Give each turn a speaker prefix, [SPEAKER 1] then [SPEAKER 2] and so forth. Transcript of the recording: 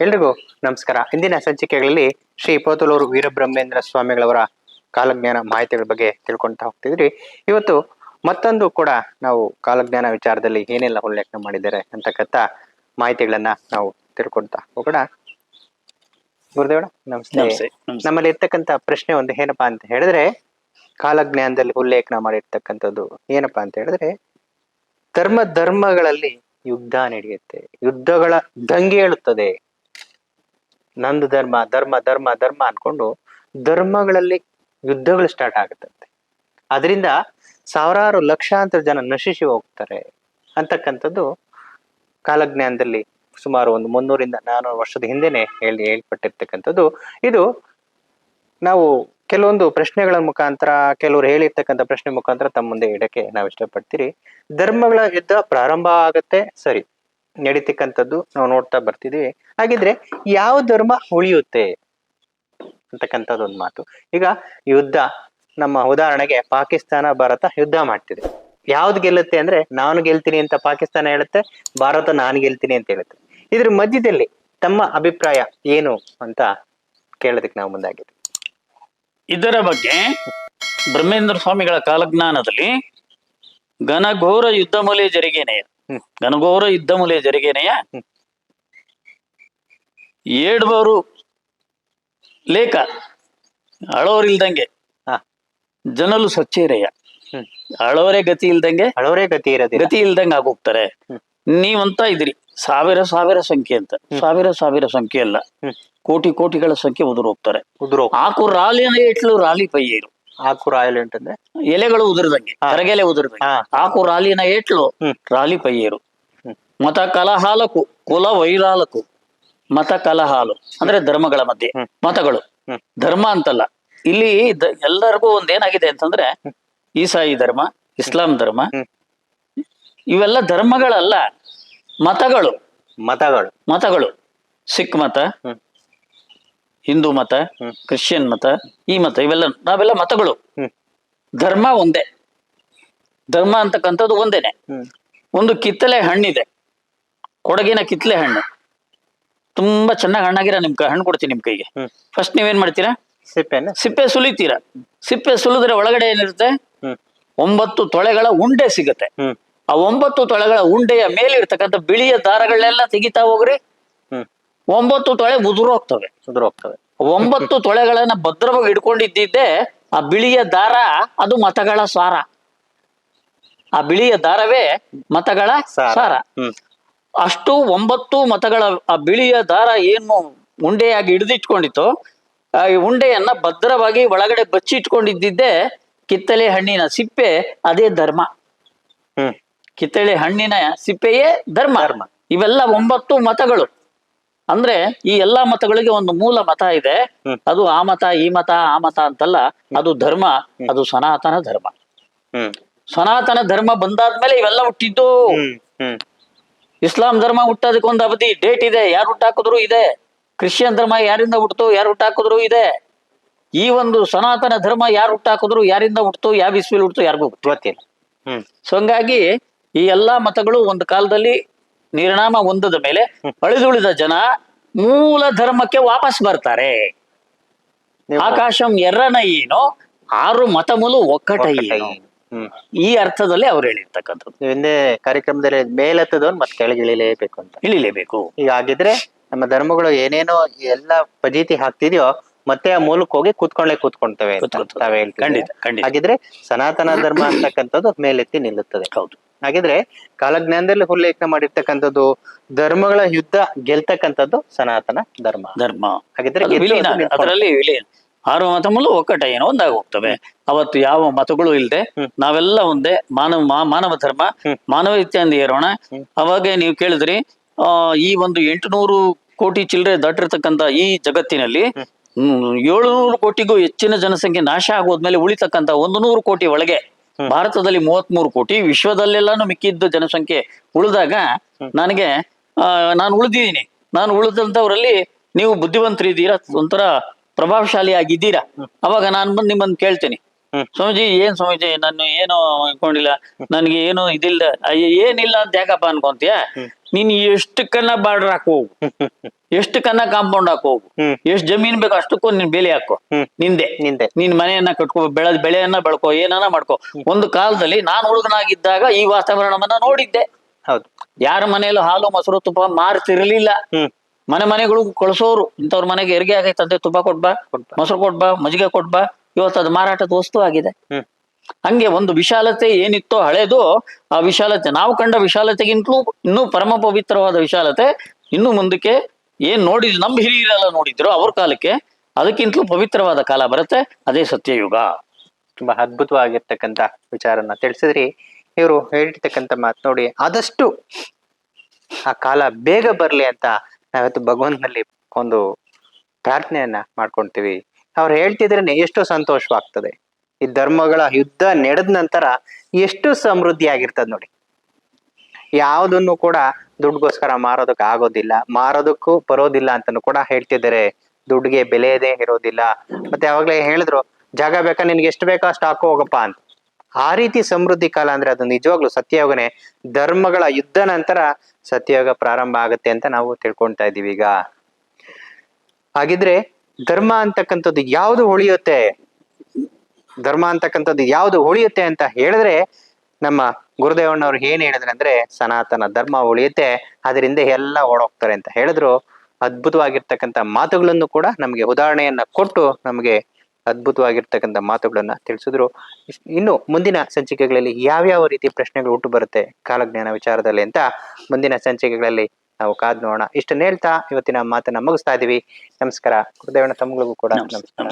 [SPEAKER 1] ಎಲ್ರಿಗೂ ನಮಸ್ಕಾರ. ಇಂದಿನ ಸಂಚಿಕೆಗಳಲ್ಲಿ ಶ್ರೀ ಪೋತಲೂರು ವೀರಬ್ರಹ್ಮೇಂದ್ರ ಸ್ವಾಮಿಗಳವರ ಕಾಲಜ್ಞಾನ ಮಾಹಿತಿಗಳ ಬಗ್ಗೆ ತಿಳ್ಕೊಳ್ತಾ ಹೋಗ್ತಿದ್ರಿ. ಇವತ್ತು ಮತ್ತೊಂದು ಕೂಡ ನಾವು ಕಾಲಜ್ಞಾನ ವಿಚಾರದಲ್ಲಿ ಏನೆಲ್ಲ ಉಲ್ಲೇಖನ ಮಾಡಿದ್ದಾರೆ ಅಂತಕ್ಕಂಥ ಮಾಹಿತಿಗಳನ್ನ ನಾವು ತಿಳ್ಕೊಳ್ತಾ ಹೋಗೋಣ. ಗುರುದೇವಣ ನಮಸ್ತೆ. ನಮ್ಮಲ್ಲಿ ಇರ್ತಕ್ಕಂಥ ಪ್ರಶ್ನೆ ಒಂದು ಏನಪ್ಪಾ ಅಂತ ಹೇಳಿದ್ರೆ ಕಾಲಜ್ಞಾನದಲ್ಲಿ ಉಲ್ಲೇಖನ ಮಾಡಿರ್ತಕ್ಕಂಥದ್ದು ಏನಪ್ಪಾ ಅಂತ ಹೇಳಿದ್ರೆ ಧರ್ಮ ಧರ್ಮಗಳಲ್ಲಿ ಯುದ್ಧ ನಡೆಯುತ್ತೆ. ಯುದ್ಧಗಳ ದಂಗೆ ಏಳುತ್ತದೆ. ನಂದು ಧರ್ಮ ಧರ್ಮ ಧರ್ಮ ಧರ್ಮ ಅನ್ಕೊಂಡು ಧರ್ಮಗಳಲ್ಲಿ ಯುದ್ಧಗಳು ಸ್ಟಾರ್ಟ್ ಆಗುತ್ತಂತೆ. ಅದರಿಂದ ಸಾವಿರಾರು ಲಕ್ಷಾಂತರ ಜನ ನಶಿಸಿ ಹೋಗ್ತಾರೆ ಅಂತಕ್ಕಂಥದ್ದು ಕಾಲಜ್ಞಾನದಲ್ಲಿ ಸುಮಾರು ಒಂದು ಮುನ್ನೂರಿಂದ ನಾನೂರು ವರ್ಷದ ಹಿಂದೆನೆ ಹೇಳಿ, ಹೇಳ್ಪಟ್ಟಿರ್ತಕ್ಕಂಥದ್ದು. ಇದು ನಾವು ಕೆಲವೊಂದು ಪ್ರಶ್ನೆಗಳ ಮುಖಾಂತರ, ಕೆಲವರು ಹೇಳಿರ್ತಕ್ಕಂಥ ಪ್ರಶ್ನೆ ಮುಖಾಂತರ ತಮ್ಮ ಮುಂದೆ ಇಡಕ್ಕೆ ನಾವು ಇಷ್ಟಪಡ್ತೀರಿ ಧರ್ಮಗಳ ಯುದ್ಧ ಪ್ರಾರಂಭ ಆಗತ್ತೆ, ಸರಿ. ನಡೀತಕ್ಕಂಥದ್ದು ನಾವು ನೋಡ್ತಾ ಬರ್ತಿದೀವಿ ಹಾಗಿದ್ರೆ ಯಾವ ಧರ್ಮ ಉಳಿಯುತ್ತೆ ಅಂತಕ್ಕಂಥದ್ದು ಒಂದು ಮಾತು. ಈಗ ಯುದ್ಧ, ನಮ್ಮ ಉದಾಹರಣೆಗೆ ಪಾಕಿಸ್ತಾನ, ಭಾರತ ಯುದ್ಧ ಮಾಡ್ತಿದೆ. ಯಾವ್ದು ಗೆಲ್ಲುತ್ತೆ ಅಂದ್ರೆ ನಾನು ಗೆಲ್ತೀನಿ ಅಂತ ಪಾಕಿಸ್ತಾನ ಹೇಳುತ್ತೆ, ಭಾರತ ನಾನು ಗೆಲ್ತೀನಿ ಅಂತ ಹೇಳುತ್ತೆ. ಇದ್ರ ಮಧ್ಯದಲ್ಲಿ ತಮ್ಮ ಅಭಿಪ್ರಾಯ ಏನು ಅಂತ ಕೇಳೋದಕ್ಕೆ ನಾವು ಮುಂದಾಗಿದ್ವಿ.
[SPEAKER 2] ಇದರ ಬಗ್ಗೆ ಬ್ರಹ್ಮೇಂದ್ರ ಸ್ವಾಮಿಗಳ ಕಾಲಜ್ಞಾನದಲ್ಲಿ ಘನಘೋರ ಯುದ್ಧ ಮೂಲೆ ಜರಿಗೇನೆಯ
[SPEAKER 1] ಹ್ಮ್.
[SPEAKER 2] యుద్ధములే లేక
[SPEAKER 1] ಹ್ಮ್.
[SPEAKER 2] ಏಡ್ಬವರು ಲೇಖ ಅಳೋರಿಲ್ದಂಗೆ
[SPEAKER 1] ಹಾ.
[SPEAKER 2] ಜನಲು ಸಚ್ಚೇರೆಯ
[SPEAKER 1] ಹ್ಮ್.
[SPEAKER 2] ಅಳೋರೆ ಗತಿ ಇಲ್ದಂಗೆ
[SPEAKER 1] ಅಳೋರೇ ಗತಿ ಇರೋದು
[SPEAKER 2] ಗತಿ ಇಲ್ದಂಗೆ ಆಗೋಗ್ತಾರೆ. ನೀವಂತ ಇದ್ರಿ ಸಾವಿರ ಸಾವಿರ ಸಂಖ್ಯೆ ಅಂತ ಸಾವಿರ ಸಾವಿರ ಸಂಖ್ಯೆ ಅಲ್ಲ ಕೋಟಿ ಕೋಟಿಗಳ ಸಂಖ್ಯೆ ಉದುರು ಹೋಗ್ತಾರೆ
[SPEAKER 1] ಹಾಕು
[SPEAKER 2] ಆಕು ರಾಲಿನ ಇಟ್ಲು ರಾಲಿ ಪಯ್ಯೇರು
[SPEAKER 1] ಆಕು ರಾಯಲ್ ಅಂತಂದ್ರೆ
[SPEAKER 2] ಎಲೆಗಳು ಉದುರದಂಗೆ ಕರಗೆಲೆ ಉದುರದಂಗೆ
[SPEAKER 1] ಹಾ.
[SPEAKER 2] ರಾಲಿನ ಏಟ್ಲು. ರಾಲಿ ಪಯ್ಯೇರು
[SPEAKER 1] ಹ್ಮ್.
[SPEAKER 2] ಮತ ಕಲಹಾಲಕು ಕುಲ ವೈರಾಲಕು ಮತ ಕಲಹಾಲು ಅಂದ್ರೆ ಧರ್ಮಗಳ ಮಧ್ಯೆ
[SPEAKER 1] ಹ್ಮ್.
[SPEAKER 2] ಮತಗಳು
[SPEAKER 1] ಹ್ಮ್.
[SPEAKER 2] ಧರ್ಮ ಅಂತಲ್ಲ ಇಲ್ಲಿ ದ- ಎಲ್ಲರಿಗೂ ಒಂದೇನಾಗಿದೆ ಅಂತಂದ್ರೆ ಈಸಾಯಿ ಧರ್ಮ ಇಸ್ಲಾಂ ಧರ್ಮ
[SPEAKER 1] ಹ್ಮ್.
[SPEAKER 2] ಇವೆಲ್ಲ ಧರ್ಮಗಳಲ್ಲ ಮತಗಳು
[SPEAKER 1] ಮತಗಳು
[SPEAKER 2] ಮತಗಳು ಸಿಖ್ ಮತ
[SPEAKER 1] ಹ್ಮ್.
[SPEAKER 2] ಹಿಂದೂ ಮತ ಕ್ರಿಶ್ಚಿಯನ್ ಮತ ಈ ಮತ ಇವೆಲ್ಲ ನಾವೆಲ್ಲ ಮತಗಳು. ಧರ್ಮ ಒಂದೇ. ಧರ್ಮ ಅಂತಕ್ಕಂಥದ್ದು ಒಂದೇನೆ. ಒಂದು ಕಿತ್ತಲೆ ಹಣ್ಣಿದೆ. ಕೊಡಗಿನ ಕಿತ್ತಲೆ ಹಣ್ಣು. ತುಂಬಾ ಚೆನ್ನಾಗಿ ಹಣ್ಣಾಗಿರ ನಿಮ್ ಕ- ಹಣ್ಣು ಕೊಡ್ತೀನಿ ನಿಮ್ ಕೈಗೆ. ಫಸ್ಟ್ ನೀವೇನ್ ಮಾಡ್ತೀರಾ?
[SPEAKER 1] ಸಿಪ್ಪೆ
[SPEAKER 2] ಸಿಪ್ಪೆ ಸುಲಿತೀರಾ? ಸಿಪ್ಪೆ ಸುಲಿದ್ರೆ ಒಳಗಡೆ ಏನಿರುತ್ತೆ? ಒಂಬತ್ತು ತೊಳೆಗಳ ಉಂಡೆ ಸಿಗುತ್ತೆ. ಆ ಒಂಬತ್ತು ತೊಳೆಗಳ ಉಂಡೆಯ ಮೇಲಿರ್ತಕ್ಕಂಥ ಬಿಳಿಯ ದಾರಗಳನ್ನೆಲ್ಲ ತೆಗಿತಾ ಹೋಗ್ರಿ. ಒಂಬತ್ತು ತೊಳೆ ಉದುರೋಗ್ತವೆ
[SPEAKER 1] ಉದುರು ಹೋಗ್ತವೆ.
[SPEAKER 2] ಒಂಬತ್ತು ತೊಳೆಗಳನ್ನ ಭದ್ರವಾಗಿ ಇಟ್ಕೊಂಡಿದ್ದಿದ್ದೆ ಆ ಬಿಳಿಯ ದಾರ ಅದು ಮತಗಳ ಸಾರ. ಆ ಬಿಳಿಯ ದಾರವೇ ಮತಗಳ
[SPEAKER 1] ಸಾರ.
[SPEAKER 2] ಅಷ್ಟು ಒಂಬತ್ತು ಮತಗಳ ಆ ಬಿಳಿಯ ದಾರ ಏನು ಉಂಡೆಯಾಗಿ ಹಿಡಿದಿಟ್ಕೊಂಡಿತ್ತು ಆ ಉಂಡೆಯನ್ನ ಭದ್ರವಾಗಿ ಒಳಗಡೆ ಬಚ್ಚಿಟ್ಕೊಂಡಿದ್ದಿದ್ದೆ ಕಿತ್ತಳೆ ಹಣ್ಣಿನ ಸಿಪ್ಪೆ ಅದೇ ಧರ್ಮ. ಕಿತ್ತಳೆ ಹಣ್ಣಿನ ಸಿಪ್ಪೆಯೇ ಧರ್ಮ.
[SPEAKER 1] ಧರ್ಮ.
[SPEAKER 2] ಇವೆಲ್ಲ ಒಂಬತ್ತು ಮತಗಳು. ಅಂದ್ರೆ ಈ ಎಲ್ಲಾ ಮತಗಳಿಗೆ ಒಂದು ಮೂಲ ಮತ ಇದೆ. ಅದು ಆ ಮತ ಈ ಮತ ಆ ಮತ ಅಂತಲ್ಲ ಅದು ಧರ್ಮ ಅದು ಸನಾತನ ಧರ್ಮ. ಸನಾತನ ಧರ್ಮ ಬಂದಾದ್ಮೇಲೆ ಇವೆಲ್ಲ ಹುಟ್ಟಿದ್ದು. ಇಸ್ಲಾಂ ಧರ್ಮ ಹುಟ್ಟೋದಕ್ಕೆ ಒಂದು ಅವಧಿ ಡೇಟ್ ಇದೆ. ಯಾರು ಹುಟ್ಟಾಕಿದ್ರು ಇದೆ. ಕ್ರಿಶ್ಚಿಯನ್ ಧರ್ಮ ಯಾರಿಂದ ಹುಟ್ಟಿತು ಯಾರು ಹುಟ್ಟಾಕಿದ್ರು ಇದೆ. ಈ ಒಂದು ಸನಾತನ ಧರ್ಮ ಯಾರು ಹುಟ್ಟಾಕಿದ್ರು ಯಾರಿಂದ ಹುಟ್ಟಿತು ಯಾವ ಇಸ್ವಿಲ್ ಹುಟ್ಟಿತು ಯಾರಿಗೂ ಗೊತ್ತಿಲ್ಲ. ಸೊ ಹಂಗಾಗಿ ಈ ಎಲ್ಲಾ ಮತಗಳು ಒಂದು ಕಾಲದಲ್ಲಿ ನಿರ್ಣಾಮ ಹೊಂದದ ಮೇಲೆ ಅಳಿದುಳಿದ ಜನ ಮೂಲ ಧರ್ಮಕ್ಕೆ ವಾಪಸ್ ಬರ್ತಾರೆ. ಆಕಾಶಂ ಎರ್ರನಯ್ಯೇನೋ ಆರು ಮತಮುಲು ಒಕ್ಕಟಯ್ಯೇನೋ
[SPEAKER 1] ಹ್ಮ್.
[SPEAKER 2] ಈ ಅರ್ಥದಲ್ಲಿ ಅವ್ರು ಹೇಳಿರ್ತಕ್ಕಂಥದ್ದು.
[SPEAKER 1] ಹಿಂದೆ ಕಾರ್ಯಕ್ರಮದಲ್ಲಿ ಮೇಲೆತ್ತದವ್ರು ಮತ್ತೆ ಕೆಳಗೆ ಇಳಿಲೇಬೇಕು ಅಂತ.
[SPEAKER 2] ಇಳಿಲೇಬೇಕು.
[SPEAKER 1] ಈಗ ಆಗಿದ್ರೆ ನಮ್ಮ ಧರ್ಮಗಳು ಏನೇನೋ ಎಲ್ಲ ಪಜೀತಿ ಹಾಕ್ತಿದ್ಯೋ ಮತ್ತೆ ಆ ಮೂಲಕ್ಕೆ ಹೋಗಿ ಕೂತ್ಕೊಂಡೇ ಕೂತ್ಕೊಂತವೆ.
[SPEAKER 2] ಖಂಡಿತ, ಖಂಡಿತ.
[SPEAKER 1] ಹಾಗಿದ್ರೆ ಸನಾತನ ಧರ್ಮ ಅಂತಕ್ಕಂಥದ್ದು ಮೇಲೆತ್ತಿ ನಿಲ್ಲುತ್ತದೆ.
[SPEAKER 2] ಹೌದು.
[SPEAKER 1] ಹಾಗಿದ್ರೆ ಕಾಲಜ್ಞಾನದಲ್ಲಿ ಉಲ್ಲೇಖನ ಮಾಡಿರ್ತಕ್ಕಂಥದ್ದು ಧರ್ಮಗಳ ಯುದ್ಧ ಗೆಲ್ತಕ್ಕಂಥದ್ದು ಸನಾತನ ಧರ್ಮ.
[SPEAKER 2] ಧರ್ಮ.
[SPEAKER 1] ಹಾಗಿದ್ರೆ
[SPEAKER 2] ಅದರಲ್ಲಿ ಆರು ಮತ ಮೂಲ ಏನೋ ಒಂದಾಗಿ ಹೋಗ್ತವೆ ಅವತ್ತು ಯಾವ ಮತಗಳು ಇಲ್ಲದೆ. ನಾವೆಲ್ಲ ಒಂದೇ ಮಾನವ ಮಾ- ಮಾನವ ಧರ್ಮ
[SPEAKER 1] ಮಾನವ
[SPEAKER 2] ಮಾನವೀಯತೆಯಿಂದ
[SPEAKER 1] ಏರೋಣ.
[SPEAKER 2] ಅವಾಗ ನೀವು ಕೇಳಿದ್ರಿ ಈ ಒಂದು ಎಂಟುನೂರು ಕೋಟಿ ಚಿಲ್ಲರೆ ದಾಟಿರ್ತಕ್ಕಂತ ಈ ಜಗತ್ತಿನಲ್ಲಿ ಏಳುನೂರು ಕೋಟಿಗೂ ಹೆಚ್ಚಿನ ಜನಸಂಖ್ಯೆ ನಾಶ ಆಗೋದ್ಮೇಲೆ ಉಳಿತಕ್ಕಂತ ಒಂದು ನೂರು ಕೋಟಿ ಒಳಗೆ ಭಾರತದಲ್ಲಿ ಮೂವತ್ಮೂರು ಕೋಟಿ ವಿಶ್ವದಲ್ಲೆಲ್ಲಾನು ಮಿಕ್ಕಿದ್ದ ಜನಸಂಖ್ಯೆ ಉಳಿದಾಗ ನನಗೆ ಆ, ನಾನು ಉಳಿದಿದ್ದೀನಿ. ನಾನು ಉಳಿದಂತವರಲ್ಲಿ ನೀವು ಬುದ್ಧಿವಂತರಿದ್ದೀರಾ ಒಂಥರ ಪ್ರಭಾವಶಾಲಿ ಆಗಿದ್ದೀರಾ ಅವಾಗ ನಾನು ಬಂದು ನಿಮ್ಮನ್ನು ಕೇಳ್ತೇನೆ. ಸ್ವಾಮೀಜಿ ಏನ್ ಸ್ವಾಮೀಜಿ ನಾನು ಏನು ಅನ್ಕೊಂಡಿಲ್ಲ. ನನ್ಗೆ ಏನು ಇದಿಲ್ಲ. ಅಯ್ಯ, ಏನಿಲ್ಲ ಅಂತ ಯಾಕಪ್ಪ ಅನ್ಕೊಂತೀಯ. ನೀನ್ ಎಷ್ಟು ಕನ್ನ ಬಾರ್ಡರ್ ಹಾಕೋ ಹೋಗು. ಎಷ್ಟು ಕನ್ನ ಕಾಂಪೌಂಡ್ ಹಾಕೋ ಹೋಗು.
[SPEAKER 1] ಹ್ಮ್.
[SPEAKER 2] ಎಷ್ಟು ಜಮೀನ್ ಬೇಕು ಅಷ್ಟಕ್ಕೂ ನೀನ್ ಬೇಲಿ ಹಾಕೋ.
[SPEAKER 1] ಹ್ಮ್.
[SPEAKER 2] ನಿಂದೆ.
[SPEAKER 1] ನಿಂದೆ.
[SPEAKER 2] ನಿನ್ ಮನೆಯನ್ನ ಕಟ್ಕೋ ಬೆಳೆದ ಬೆಳೆಯನ್ನ ಬೆಳ್ಕೋ ಏನನ್ನ ಮಾಡ್ಕೋ. ಒಂದು ಕಾಲದಲ್ಲಿ ನಾನು ಹುಡುಗನಾಗಿದ್ದಾಗ ಈ ವಾತಾವರಣವನ್ನ ನೋಡಿದ್ದೆ.
[SPEAKER 1] ಹೌದು.
[SPEAKER 2] ಯಾರ ಮನೆಯಲ್ಲೂ ಹಾಲು ಮೊಸರು ತುಪ್ಪ ಮಾರ್ತಿರ್ಲಿಲ್ಲ.
[SPEAKER 1] ಹ್ಮ್.
[SPEAKER 2] ಮನೆ ಮನೆಗಳು ಕಳ್ಸೋರು. ಇಂಥವ್ರ ಮನೆಗೆ ಹೆರಿಗೆ ಆಗೈತಂತೆ ತುಪ್ಪ ಕೊಡ್ಬಾ
[SPEAKER 1] ಕೊಟ್ಬಾ.
[SPEAKER 2] ಮೊಸರು ಕೊಟ್ಬಾ ಮಜ್ಜಿಗೆ ಕೊಟ್ಬಾ ಇವತ್ತು ಅದು ಮಾರಾಟದ ವಸ್ತು ಆಗಿದೆ. ಹಂಗೆ ಒಂದು ವಿಶಾಲತೆ ಏನಿತ್ತೋ ಹಳೇದು ಆ ವಿಶಾಲತೆ ನಾವು ಕಂಡ ವಿಶಾಲತೆಗಿಂತಲೂ ಇನ್ನೂ ಪರಮ ಪವಿತ್ರವಾದ ವಿಶಾಲತೆ ಇನ್ನು ಮುಂದಕ್ಕೆ ಏನ್ ನೋಡಿದ್ರು ನಮ್ಮ ಹಿರಿಯರೆಲ್ಲ ನೋಡಿದ್ರು ಅವ್ರ ಕಾಲಕ್ಕೆ ಅದಕ್ಕಿಂತಲೂ ಪವಿತ್ರವಾದ ಕಾಲ ಬರುತ್ತೆ ಅದೇ ಸತ್ಯಯುಗ.
[SPEAKER 1] ತುಂಬಾ ಅದ್ಭುತವಾಗಿರ್ತಕ್ಕಂತ ವಿಚಾರನ ತಿಳಿಸಿದ್ರಿ. ಇವರು ಹೇಳಿರ್ತಕ್ಕಂತ ಮಾತು ನೋಡಿ ಆದಷ್ಟು ಆ ಕಾಲ ಬೇಗ ಬರ್ಲಿ ಅಂತ ನಾವತ್ತು ಭಗವಂತನಲ್ಲಿ ಒಂದು ಪ್ರಾರ್ಥನೆಯನ್ನ ಮಾಡ್ಕೊಂತೀವಿ. ಅವ್ರು ಹೇಳ್ತಿದ್ರೇನೆ ಎಷ್ಟು ಸಂತೋಷವಾಗ್ತದೆ. ಈ ಧರ್ಮಗಳ ಯುದ್ಧ ನಡೆದ ನಂತರ ಎಷ್ಟು ಸಮೃದ್ಧಿ ಆಗಿರ್ತದೆ ನೋಡಿ. ಯಾವುದನ್ನು ಕೂಡ ದುಡ್ಗೋಸ್ಕರ ಮಾರೋದಕ್ಕೆ ಆಗೋದಿಲ್ಲ. ಮಾರೋದಕ್ಕೂ ಬರೋದಿಲ್ಲ ಅಂತಾನು ಕೂಡ ಹೇಳ್ತಿದ್ದಾರೆ. ದುಡ್ಡಿಗೆ ಬೆಲೆಯದೇ ಇರೋದಿಲ್ಲ. ಮತ್ತೆ ಯಾವಾಗ್ಲೇ ಹೇಳಿದ್ರು, ಜಾಗ ಬೇಕಾ? ನಿನ್ಗೆ ಎಷ್ಟು ಬೇಕೋ ಅಷ್ಟು ಹಾಕೋ, ಹೋಗಪ್ಪ ಅಂತ. ಆ ರೀತಿ ಸಮೃದ್ಧಿ ಕಾಲ ಅಂದ್ರೆ ಅದು ನಿಜವಾಗ್ಲೂ ಸತ್ಯಯೋಗನೇ. ಧರ್ಮಗಳ ಯುದ್ಧ ನಂತರ ಸತ್ಯಯೋಗ ಪ್ರಾರಂಭ ಆಗುತ್ತೆ ಅಂತ ನಾವು ತಿಳ್ಕೊಳ್ತಾ ಇದೀವಿ ಈಗ. ಹಾಗಿದ್ರೆ ಧರ್ಮ ಅಂತಕ್ಕಂಥದ್ದು ಯಾವುದು ಉಳಿಯುತ್ತೆ ಧರ್ಮ ಅಂತಕ್ಕಂಥದ್ದು ಯಾವುದು ಉಳಿಯುತ್ತೆ ಅಂತ ಹೇಳಿದ್ರೆ ನಮ್ಮ ಗುರುದೇವಣ್ಣವ್ರು ಏನ್ ಹೇಳಿದ್ರೆ ಅಂದ್ರೆ, ಸನಾತನ ಧರ್ಮ ಉಳಿಯುತ್ತೆ ಅದರಿಂದ ಎಲ್ಲ ಓಡೋಗ್ತಾರೆ ಅಂತ ಹೇಳಿದ್ರು. ಅದ್ಭುತವಾಗಿರ್ತಕ್ಕಂಥ ಮಾತುಗಳನ್ನು ಕೂಡ ನಮಗೆ ಉದಾಹರಣೆಯನ್ನ ಕೊಟ್ಟು ನಮಗೆ ಅದ್ಭುತವಾಗಿರ್ತಕ್ಕಂಥ ಮಾತುಗಳನ್ನ ತಿಳಿಸಿದ್ರು. ಇನ್ನು ಮುಂದಿನ ಸಂಚಿಕೆಗಳಲ್ಲಿ ಯಾವ್ಯಾವ ರೀತಿ ಪ್ರಶ್ನೆಗಳು ಹುಟ್ಟು ಬರುತ್ತೆ ಕಾಲಜ್ಞಾನ ವಿಚಾರದಲ್ಲಿ ಅಂತ ಮುಂದಿನ ಸಂಚಿಕೆಗಳಲ್ಲಿ ನಾವು ಕಾದ್ ನೋಡೋಣ. ಇಷ್ಟನ್ನ ಹೇಳ್ತಾ ಇವತ್ತಿನ ಮಾತನ್ನ ಮುಗಿಸ್ತಾ ಇದೀವಿ. ನಮಸ್ಕಾರ. ಗುರುದೇವನ ತಮ್ಮಗಳಿಗೂ ಕೂಡ ನಮಸ್ಕಾರ.